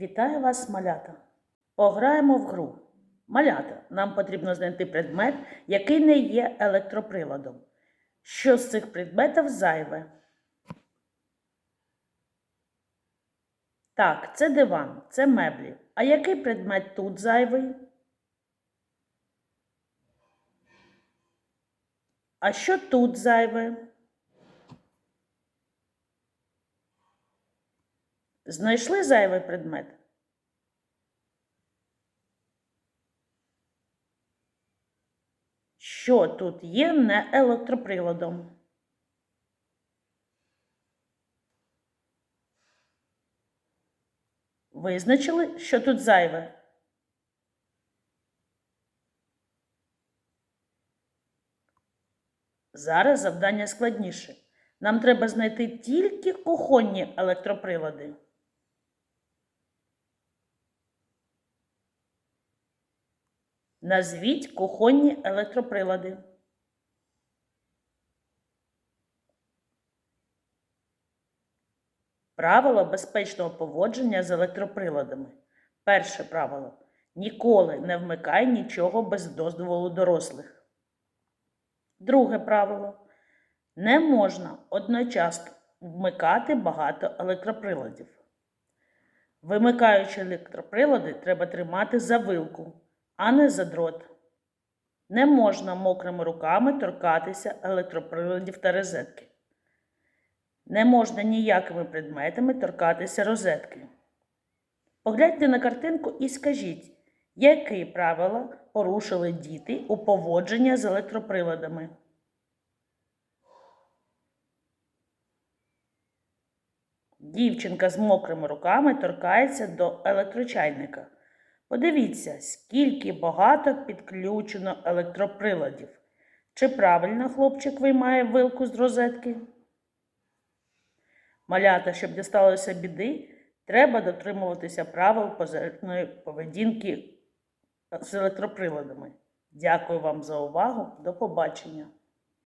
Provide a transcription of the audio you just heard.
Вітаю вас, малята! Пограємо в гру. Малята, нам потрібно знайти предмет, який не є електроприладом. Що з цих предметів зайве? Так, це диван, це меблі. А який предмет тут зайвий? А що тут зайве? Знайшли зайвий предмет? Що тут є не електроприладом? Визначили, що тут зайве? Зараз завдання складніше. Нам треба знайти тільки кухонні електроприлади. Назвіть кухонні електроприлади. Правило безпечного поводження з електроприладами. Перше правило. Ніколи не вмикай нічого без дозволу дорослих. Друге правило. Не можна одночасно вмикати багато електроприладів. Вимикаючи електроприлади, треба тримати за вилку, а не за дрот. Не можна мокрими руками торкатися електроприладів та розетки. Не можна ніякими предметами торкатися розетки. Погляньте на картинку і скажіть, які правила порушили діти у поводженні з електроприладами. Дівчинка з мокрими руками торкається до електрочайника. Подивіться, скільки багато підключено електроприладів. Чи правильно хлопчик виймає вилку з розетки? Малята, щоб дісталося біди, треба дотримуватися правил позитивної поведінки з електроприладами. Дякую вам за увагу. До побачення!